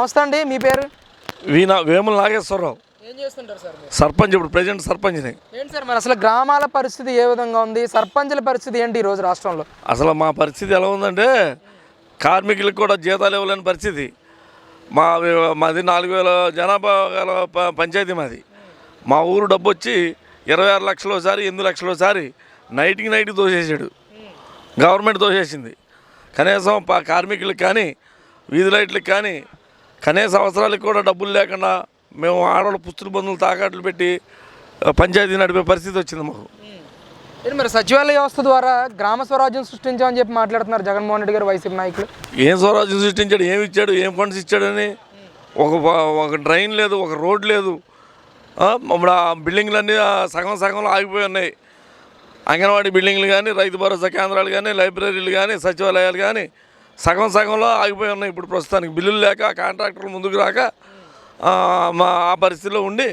నమస్తే అండి మీ పేరు? వీణ వేముల నాగేశ్వరరావు. ఏం చేస్తుంటారు సార్ మీరు? సర్పంచ్ ఇప్పుడు ప్రజెంట్ సర్పంచ్ని. ఏంటి సార్ మరి? అసలు గ్రామాల పరిస్థితి ఏ విధంగా ఉంది? సర్పంచుల పరిస్థితి ఏంటి ఈ రోజు రాష్ట్రంలో? అసలు మా పరిస్థితి ఎలా ఉందంటే కార్మికులకు కూడా జీతాలు ఇవ్వలేని పరిస్థితి. మా మాది నాలుగు వేల జనాభా గల ప- పంచాయతీ మాది. మా ఊరు డబ్బు వచ్చి ఇరవై ఆరు లక్షలు ఒకసారి ఎనిమిది లక్షలు ఒకసారి నైట్కి నైట్కి దోసేసాడు గవర్నమెంట్ దోసేసింది కనీసం ప- కార్మికులకు కానీ వీధి లైట్లకు కానీ కనీస అవసరాలకు కూడా డబ్బులు లేకుండా మేము ఆడవాళ్ళ పుస్తుల బంధువులు తాకట్లు పెట్టి పంచాయతీ నడిపే పరిస్థితి వచ్చింది మాకు. మరి సచివాలయ వ్యవస్థ ద్వారా గ్రామ స్వరాజ్యం సృష్టించామని చెప్పి మాట్లాడుతున్నారు జగన్మోహన్ రెడ్డి గారు వైసీపీ నాయకులు. ఏం స్వరాజ్యం సృష్టించాడు ఏమి ఇచ్చాడు ఏం ఫండ్స్ ఇచ్చాడని ఒక ఒక డ్రైన్ లేదు ఒక రోడ్ లేదు. ఇప్పుడు ఆ బిల్డింగ్లన్నీ సగం సగంలో ఆగిపోయి ఉన్నాయి. అంగన్వాడీ బిల్డింగ్లు కానీ రైతు భరోసా కేంద్రాలు కానీ లైబ్రరీలు కానీ సచివాలయాలు కానీ సగం సగంలో ఆగిపోయి ఉన్నాయి. ఇప్పుడు ప్రస్తుతానికి బిల్లులు లేక కాంట్రాక్టర్లు ముందుకు రాక మా ఆ పరిస్థితిలో ఉండి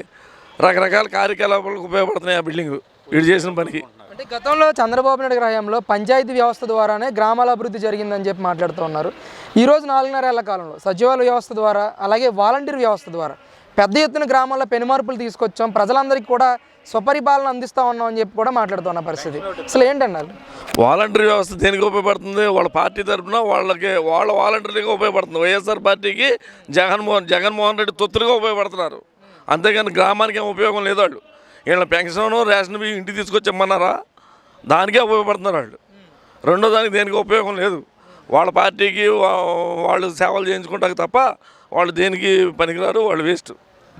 రకరకాల కార్యకలాపాలకు ఉపయోగపడుతున్నాయి ఆ బిల్డింగ్. వీడు చేసిన పనికి. అంటే గతంలో చంద్రబాబు నాయుడు గ్రహంలో పంచాయతీ వ్యవస్థ ద్వారానే గ్రామాల అభివృద్ధి జరిగిందని చెప్పి మాట్లాడుతూ ఉన్నారు. ఈరోజు నాలుగున్నర ఏళ్ళ కాలంలో సచివాలయ వ్యవస్థ ద్వారా అలాగే వాలంటీర్ వ్యవస్థ ద్వారా పెద్ద ఎత్తున గ్రామాల్లో పెనుమార్పులు తీసుకొచ్చాం. ప్రజలందరికీ కూడా స్వపరిపాలన అందిస్తా ఉన్నాం అని చెప్పి కూడా మాట్లాడుతున్న పరిస్థితి. అసలు ఏంటండి వాలంటీర్ వాలంటరీ వ్యవస్థ దేనికి ఉపయోగపడుతుంది? వాళ్ళ పార్టీ తరఫున వాళ్ళకి వాళ్ళ వాలంటరీగా ఉపయోగపడుతుంది. వైఎస్ఆర్ పార్టీకి జగన్మోహన్ జగన్మోహన్ రెడ్డి తొత్తులుగా ఉపయోగపడుతున్నారు. అంతేగాని గ్రామానికి ఏం ఉపయోగం లేదు వాళ్ళు. వీళ్ళ పెన్షన్ రేషన్ బియ్యం ఇంటికి తీసుకొచ్చామన్నారా? దానికే ఉపయోగపడుతున్నారు వాళ్ళు. రెండో దానికి దేనికి ఉపయోగం లేదు. వాళ్ళ పార్టీకి వాళ్ళు సేవలు చేయించుకుంటారు తప్ప వాళ్ళు దేనికి పనికిరారు? వాళ్ళు వేస్ట్.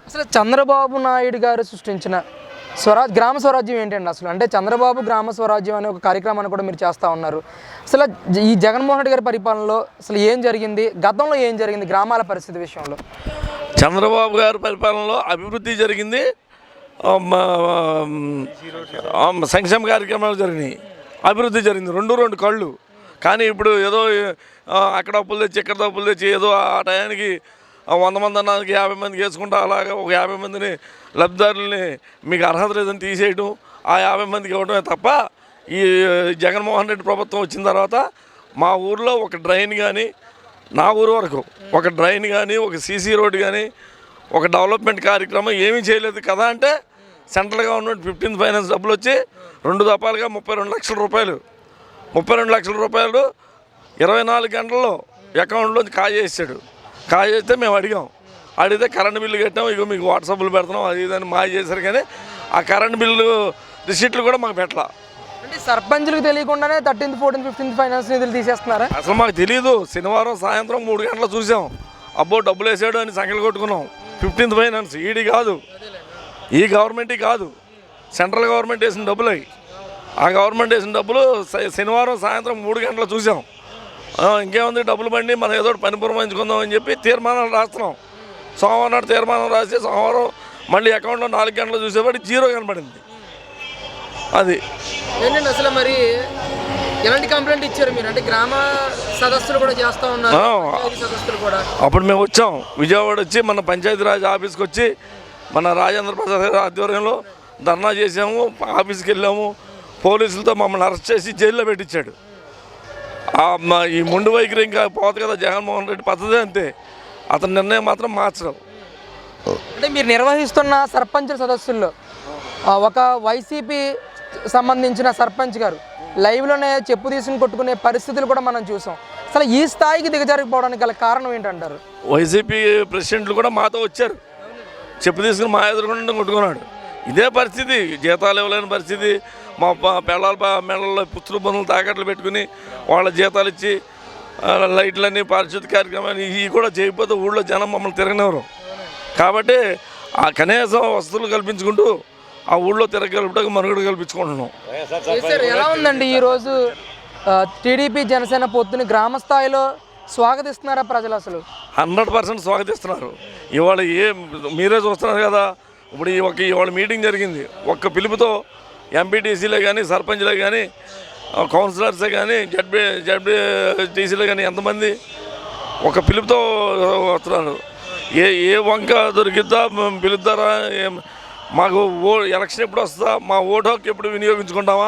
అసలు చంద్రబాబు నాయుడు గారు సృష్టించిన స్వరాజ్ గ్రామ స్వరాజ్యం ఏంటండి అసలు? అంటే చంద్రబాబు గ్రామ స్వరాజ్యం అనే ఒక కార్యక్రమాన్ని కూడా మీరు చేస్తూ ఉన్నారు. అసలు ఈ జగన్మోహన్ రెడ్డి గారి పరిపాలనలో అసలు ఏం జరిగింది? గతంలో ఏం జరిగింది? గ్రామాల పరిస్థితి విషయంలో. చంద్రబాబు గారి పరిపాలనలో అభివృద్ధి జరిగింది. సంక్షేమ కార్యక్రమాలు జరిగినాయి. అభివృద్ధి జరిగింది. రెండు రెండు కళ్ళు. కానీ ఇప్పుడు ఏదో అక్కడ అప్పులు తెచ్చి ఇక్కడ అప్పులు తెచ్చి ఏదో ఆ టయానికి వంద మంది అన్నానికి యాభై మందికి వేసుకుంటా అలాగా ఒక యాభై మందిని లబ్ధిదారుల్ని మీకు అర్హత లేదని తీసేయడం ఆ యాభై మందికి ఇవ్వడమే తప్ప ఈ జగన్మోహన్ రెడ్డి ప్రభుత్వం వచ్చిన తర్వాత మా ఊర్లో ఒక డ్రైన్ కానీ నా ఊరు వరకు ఒక డ్రైన్ కానీ ఒక సీసీ రోడ్ కానీ ఒక డెవలప్మెంట్ కార్యక్రమం ఏమీ చేయలేదు కదా అంటే సెంట్రల్ గవర్నమెంట్ ఫిఫ్టీన్త్ ఫైనాన్స్ డబ్బులు వచ్చి రెండు దపాలుగా ముప్పై రెండు లక్షల రూపాయలు. ముప్పై రెండు లక్షల రూపాయలు ఇరవై నాలుగు గంటల్లో అకౌంట్లోంచి కాజేసాడు కాజేస్తే మేము అడిగాం. అడిగితే కరెంట్ బిల్లు కట్టాం ఇక మీకు వాట్సాప్లు పెడుతున్నాం అది ఇదని మాయ చేశారు కానీ ఆ కరెంట్ బిల్లు రిసీట్లు కూడా మాకు పెట్టలా. అంటే సర్పంచులకు తెలియకుండానే థర్టీన్త్ ఫోర్టీన్త్ ఫిఫ్టీన్త్ ఫైనాన్స్ నిధులు తీసేస్తున్నారా? అసలు మాకు తెలియదు శనివారం సాయంత్రం మూడు గంటలు చూసాం. అబ్బో డబ్బులు వేసాడు అని సంఖ్యలు కొట్టుకున్నాం. ఫిఫ్టీన్త్ ఫైనాన్స్ ఈడీ కాదు. ఈ గవర్నమెంట్ కాదు. సెంట్రల్ గవర్నమెంట్ వేసిన డబ్బులు అవి. ఆ గవర్నమెంట్ వేసిన డబ్బులు శనివారం సాయంత్రం మూడు గంటలు చూసాం. ఇంకేముంది? డబ్బులు బండి మనం ఏదో పని పురమాయించుకుందాం అని చెప్పి తీర్మానాలు రాస్తున్నాం. సోమవారం నాడు తీర్మానం రాసి సోమవారం మళ్ళీ అకౌంట్లో నాలుగు గంటలు చూసేవాడి జీరో కనబడింది. అది. అసలు మరి ఎలాంటి కంప్లైంట్ ఇచ్చారు మీరు? అంటే గ్రామ సదస్సులు కూడా చేస్తూ ఉన్నారు సదస్సులు కూడా. అప్పుడు మేము వచ్చాం. విజయవాడ వచ్చి మన పంచాయతీరాజ్ ఆఫీస్కి వచ్చి మన రాజేంద్ర ప్రసాద్ గారి ఆధ్వర్యంలో ధర్నా చేసాము ఆఫీస్కి వెళ్ళాము. పోలీసులతో మమ్మల్ని అరెస్ట్ చేసి జైల్లో పెట్టించాడు. ఈ ముందు వైఖరి ఇంకా పోదు కదా జగన్మోహన్ రెడ్డి పద్ధతి అంతే. అతని నిర్ణయం మాత్రం మార్చడం అంటే మీరు నిర్వహిస్తున్న సర్పంచ్ సదస్సుల్లో ఒక వైసీపీ సంబంధించిన సర్పంచ్ గారు లైవ్లోనే చెప్పు తీసుకుని కొట్టుకునే పరిస్థితులు కూడా మనం చూసాం. అసలు ఈ స్థాయికి దిగజారిపోవడానికి గల కారణం ఏంటంటారు? వైసీపీ ప్రెసిడెంట్లు కూడా మాతో వచ్చారు. చెప్పు తీసుకుని మా ఎదురుకుండా కొట్టుకున్నాడు. ఇదే పరిస్థితి. జీతాలు ఇవ్వలేని పరిస్థితి. మా పిల్లల మెడల్లో పుత్రుల బంధువులు తాకట్లు పెట్టుకుని వాళ్ళ జీతాలు ఇచ్చి లైట్లన్నీ పారిశుద్ధ కార్యక్రమాలు ఇవి కూడా చేయకపోతే ఊళ్ళో జనం మమ్మల్ని తిరగనివ్వరు. కాబట్టి ఆ కనీసం వసతులు కల్పించుకుంటూ ఆ ఊళ్ళో తిరగలుపుటకు మనుగడ కల్పించుకుంటున్నాం. సార్ ఎలా ఉందండి ఈరోజు టీడీపీ జనసేన పొత్తుని గ్రామ స్థాయిలో స్వాగతిస్తున్నారా ప్రజలు అసలు? హండ్రెడ్ పర్సెంట్ స్వాగతిస్తున్నారు. ఇవాళ ఏ మీరే చూస్తున్నారు కదా ఇప్పుడు ఈ ఒక ఇవాళ మీటింగ్ జరిగింది. ఒక్క పిలుపుతో ఎంపీటీసీలే కానీ సర్పంచ్లే కానీ కౌన్సిలర్సే కానీ జడ్బీ జడ్బీ టీసీలే కానీ ఎంతమంది ఒక పిలుపుతో వస్తున్నారు. ఏ ఏ వంక దొరికిద్దా పిలుద్దారా మాకు ఓ ఎలక్షన్ ఎప్పుడు వస్తుందా మా ఓటు హక్కు ఎప్పుడు వినియోగించుకుంటామా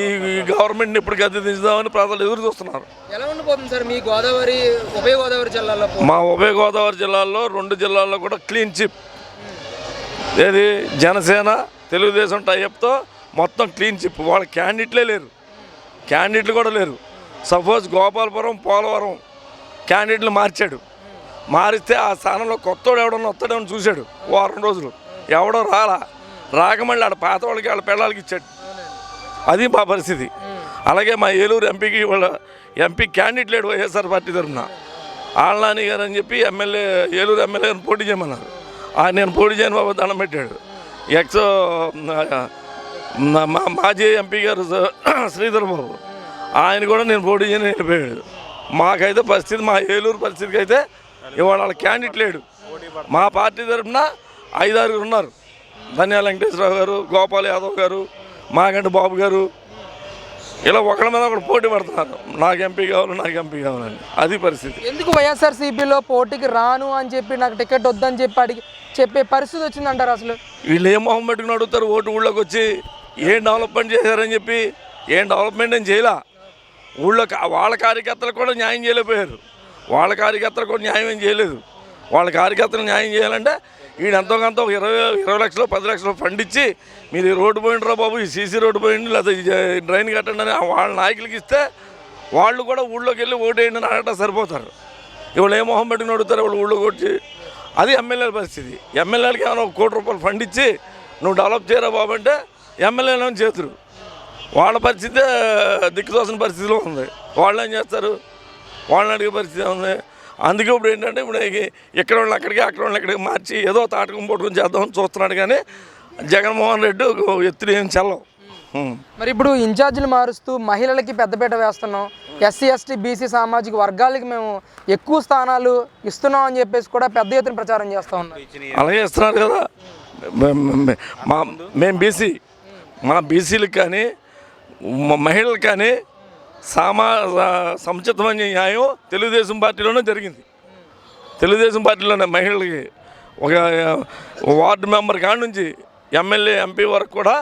ఈ గవర్నమెంట్ని ఎప్పుడు గద్దె దించుదామని ప్రజలు ఎదురు చూస్తున్నారు. ఎలా ఉండిపోతుంది సార్ మీ గోదావరి ఉభయ గోదావరి జిల్లాలో? మా ఉభయ గోదావరి జిల్లాల్లో రెండు జిల్లాల్లో కూడా క్లీన్ చిప్ ఏది? జనసేన తెలుగుదేశం టైప్తో మొత్తం క్లీన్ చిప్ వాళ్ళ క్యాండిడేట్లే లేరు. క్యాండిడేట్లు కూడా లేరు. సపోజ్ గోపాలపురం పోలవరం క్యాండిడేట్లు మార్చాడు. మారిస్తే ఆ స్థానంలో కొత్తోడు ఎవడన్నా వస్తాడేమని చూశాడు వారం రోజులు. ఎవడో రాలా. రాక ఆడ పాత వాళ్ళకి వాళ్ళ పిల్లలకి ఇచ్చాడు. అది మా పరిస్థితి. అలాగే మా ఏలూరు ఎంపీకి వాళ్ళ ఎంపీ క్యాండిడేట్ లేడు వైఎస్ఆర్ పార్టీ తరఫున. ఆళ్ళనాని గారు అని చెప్పి ఎమ్మెల్యే ఏలూరు ఎమ్మెల్యే గారిని పోటీ చేయమన్నారు. నేను పోటీ చేయను బాబు దండం పెట్టాడు. ఎక్స్ మా మాజీ ఎంపీ గారు శ్రీధర్ బాబు. ఆయన కూడా నేను పోటీ చేయని వెళ్ళిపోయాడు మాకైతే పరిస్థితి మా ఏలూరు పరిస్థితికి అయితే ఇవాళ వాళ్ళ క్యాండిడేట్ లేడు. మా పార్టీ తరఫున ఐదారుగురు ఉన్నారు. ధన్యా వెంకటేశ్వరరావు గారు గోపాల్ యాదవ్ గారు మాగంటి బాబు గారు. ఇలా ఒకళ్ళ మీద ఒకటి పోటీ పడుతున్నారు. నాకు ఎంపీ కావాలి నాకు ఎంపీ కావాలని. అది పరిస్థితి. ఎందుకు వైఎస్ఆర్సీపీలో పోటీకి రాను అని చెప్పి నాకు టికెట్ వద్దని చెప్పి అడిగి చెప్పే పరిస్థితి వచ్చిందంటారు అసలు? వీళ్ళు ఏం మొహం పెట్టుకుని అడుగుతారు? ఓటు ఊళ్ళోకి వచ్చి ఏం డెవలప్మెంట్ చేశారని చెప్పి ఏం డెవలప్మెంట్ ఏం చేయలే? ఊళ్ళో కా- వాళ్ళ కార్యకర్తలు కూడా న్యాయం చేయలేకపోయారు. వాళ్ళ కార్యకర్తలు కూడా న్యాయం ఏం చేయలేదు. వాళ్ళ కార్యకర్తలు న్యాయం చేయాలంటే ఈయన ఎంతో కొంత ఒక ఇరవై ఇరవై లక్షలు పది లక్షలు ఫండ్ ఇచ్చి మీరు ఈ రోడ్డు పోయిండ్రా బాబు ఈ సీసీ రోడ్డు పోయిండి లేదా డ్రైన్ కట్టండి అని వాళ్ళ నాయకులకి ఇస్తే వాళ్ళు కూడా ఊళ్ళోకి వెళ్ళి ఓటేయండి అని అడగటం సరిపోతారు. ఇవాళ ఏ మొహం పెట్టుకుని అడుగుతారు? వాళ్ళు ఊళ్ళో కొట్టి అది ఎమ్మెల్యేల పరిస్థితి. ఎమ్మెల్యేలకి ఏమైనా ఒక కోటి రూపాయలు ఫండ్ ఇచ్చి నువ్వు డెవలప్ చేయరా బాబు అంటే ఎమ్మెల్యేలు చేతురు వాళ్ళ పరిస్థితి దిక్కుతోసిన పరిస్థితిలో ఉంది. వాళ్ళు ఏం చేస్తారు? వాళ్ళని అడిగే పరిస్థితి ఉంది అందుకే ఇప్పుడు ఏంటంటే ఇప్పుడు ఇక్కడ వాళ్ళు అక్కడికి అక్కడ వాళ్ళు అక్కడికి మార్చి ఏదో తాటకం పట్టుకుని చేద్దామని చూస్తున్నాడు కానీ జగన్మోహన్ రెడ్డి ఒక ఎత్తులు ఏం చల్లవు. మరి ఇప్పుడు ఇన్ఛార్జీలు మారుస్తూ మహిళలకి పెద్దపీట వేస్తున్నాం. ఎస్సీ ఎస్టీ బీసీ సామాజిక వర్గాలకి మేము ఎక్కువ స్థానాలు ఇస్తున్నాం అని చెప్పేసి కూడా పెద్ద ఎత్తున ప్రచారం చేస్తూ ఉన్నాం అలాగే ఇస్తున్నారు కదా. మా మేము బీసీ. మా బీసీలకు కానీ మహిళలకు కానీ సామా సముచితమైన న్యాయం తెలుగుదేశం పార్టీలోనే జరిగింది. తెలుగుదేశం పార్టీలోనే మహిళలకి ఒక వార్డు మెంబర్ కాడ నుంచి ఎమ్మెల్యే ఎంపీ వరకు కూడా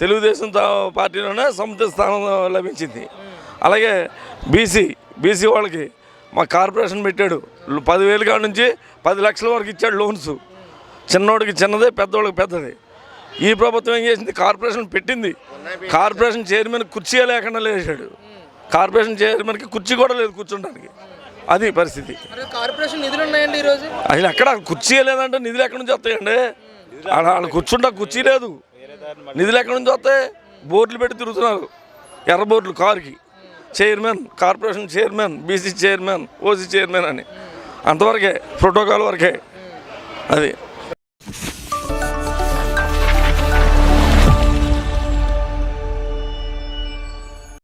తెలుగుదేశం తా- పార్టీలోనే సముచిత స్థానం లభించింది. అలాగే బీసీ బీసీ వాళ్ళకి మా కార్పొరేషన్ పెట్టాడు. పదివేలు కాడ నుంచి పది లక్షల వరకు ఇచ్చాడు లోన్స్. చిన్నోడికి చిన్నదే పెద్దోడికి పెద్దది. ఈ ప్రభుత్వం ఏం చేసింది? కార్పొరేషన్ పెట్టింది. కార్పొరేషన్ చైర్మన్ కుర్చీ లేకుండా లేచాడు. కార్పొరేషన్ చైర్మన్కి కుర్చీ కూడా లేదు కూర్చోడానికి అది పరిస్థితి. కార్పొరేషన్ నిధులు ఉన్నాయండి ఈరోజు? అసలు ఎక్కడ కుర్చీ లేదంటే నిధులు ఎక్కడి నుంచి వస్తాయండి? వాళ్ళు కూర్చుంటా కుర్చీ లేదు. నిధులు ఎక్కడి నుంచి వస్తాయి? బోర్డులు పెట్టి తిరుగుతున్నారు. ఎర్ర బోర్డులు కారుకి. Chairman corporation chairman BC chairman OC chairman అని. అంతవరకే ప్రోటోకాల్ వరకే. అది.